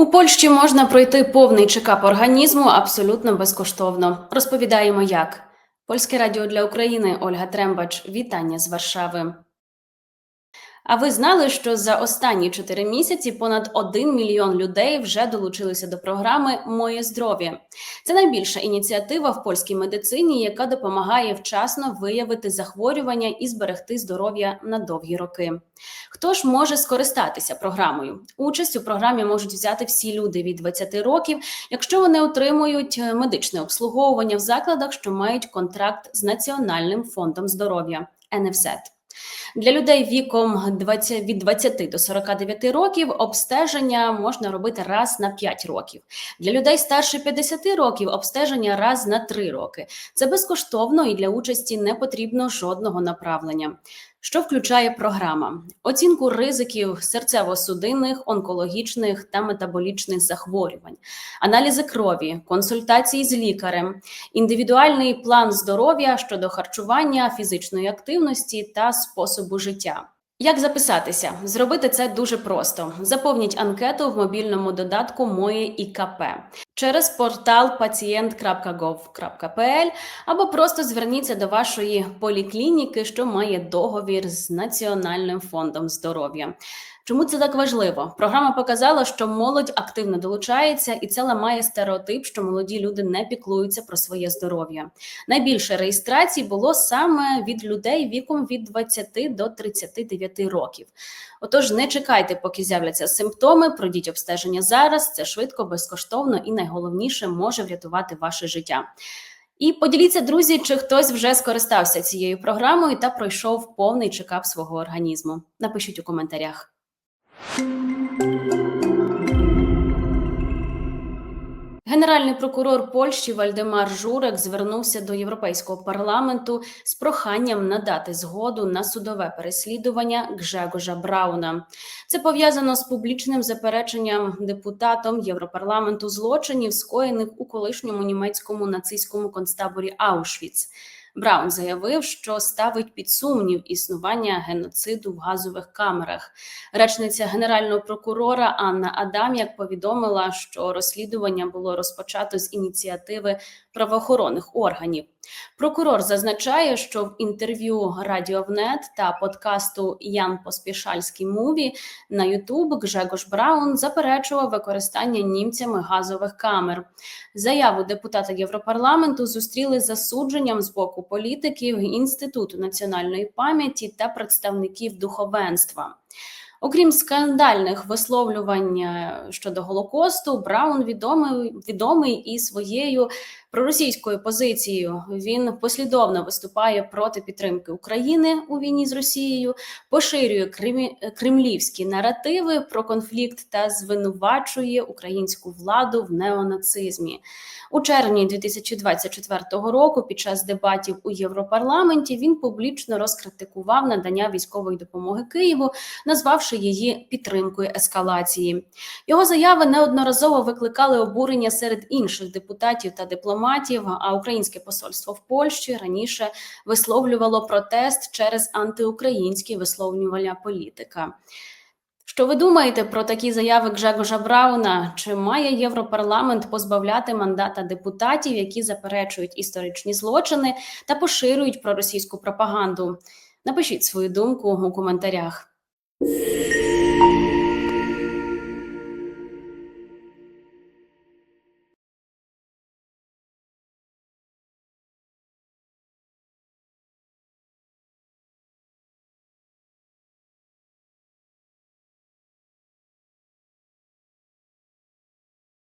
У Польщі можна пройти повний чекап організму абсолютно безкоштовно. Розповідаємо як. Польське радіо для України Ольга Трембач. Вітання з Варшави. А ви знали, що за останні 4 місяці понад 1 мільйон людей вже долучилися до програми Моє здоров'я. Це найбільша ініціатива в польській медицині, яка допомагає вчасно виявити захворювання і зберегти здоров'я на довгі роки. Хто ж може скористатися програмою? Участь у програмі можуть взяти всі люди від 20 років, якщо вони отримують е, медичне обслуговування в закладах, що мають контракт з Національним фондом здоров'я НФЗ. Для людей віком 20, від 20 до 49 років обстеження можна робити раз на 5 років. Для людей старше 50 років обстеження раз на 3 роки. Це безкоштовно і для участі не потрібно жодного направлення. Що включає програма? Оцінку ризиків серцево-судинних, онкологічних та метаболічних захворювань, аналізи крові, консультації з лікарем, індивідуальний план здоров'я щодо харчування, фізичної активності та способу життя. Як записатися? Зробити це дуже просто. Заповніть анкету в мобільному додатку Моє ІКП через портал pacient.gov.pl або просто зверніться до вашої поліклініки, що має договір з Національним фондом здоров'я. Чому це так важливо? Програма показала, що молодь активно долучається, і це ламає стереотип, що молоді люди не піклуються про своє здоров'я. Найбільше реєстрацій було саме від людей віком від 20 до 39 років. Отож, не чекайте, поки з'являться симптоми. Пройдіть обстеження зараз. Це швидко, безкоштовно і найголовніше може врятувати ваше життя. І поділіться, друзі, чи хтось вже скористався цією програмою та пройшов повний чекап свого організму. Напишіть у коментарях. Генеральний прокурор Польщі Вальдемар Журек звернувся до Європейського парламенту з проханням надати згоду на судове переслідування Гжегожа Брауна. Це пов'язано з публічним запереченням депутатом Європарламенту злочинів, скоєних у колишньому німецькому нацистському концтаборі Аушвіц. Браун заявив, що ставить під сумнів існування геноциду в газових камерах. Речниця генерального прокурора Анна Адам'як повідомила, що розслідування було розпочато з ініціативи правоохоронних органів. Прокурор зазначає, що в інтерв'ю Радіовнет та подкасту Ян Поспішальський муві на Ютуб Гжегош Браун заперечував використання німцями газових камер. Заяву депутата Європарламенту зустріли засудженням з боку політиків, інституту національної пам'яті та представників духовенства. Окрім скандальних висловлювань е, щодо голокосту, Браун відомий відомий і своєю проросійською позицією. Він послідовно виступає проти підтримки України у війні з Росією, поширює кремлівські наративи про конфлікт та звинувачує українську владу в неонацизмі. У червні 2024 року, під час дебатів у Європарламенті, він публічно розкритикував надання військової допомоги Києву, назвавши її підтримкою ескалації. Його заяви неодноразово викликали обурення серед інших депутатів та дипломатів. А українське посольство в Польщі раніше висловлювало протест через антиукраїнські висловлювання політика. Що ви думаєте про такі заяви Гжегожа Брауна? Чи має Європарламент позбавляти мандата депутатів, які заперечують історичні злочини та поширюють проросійську пропаганду? Напишіть свою думку у коментарях.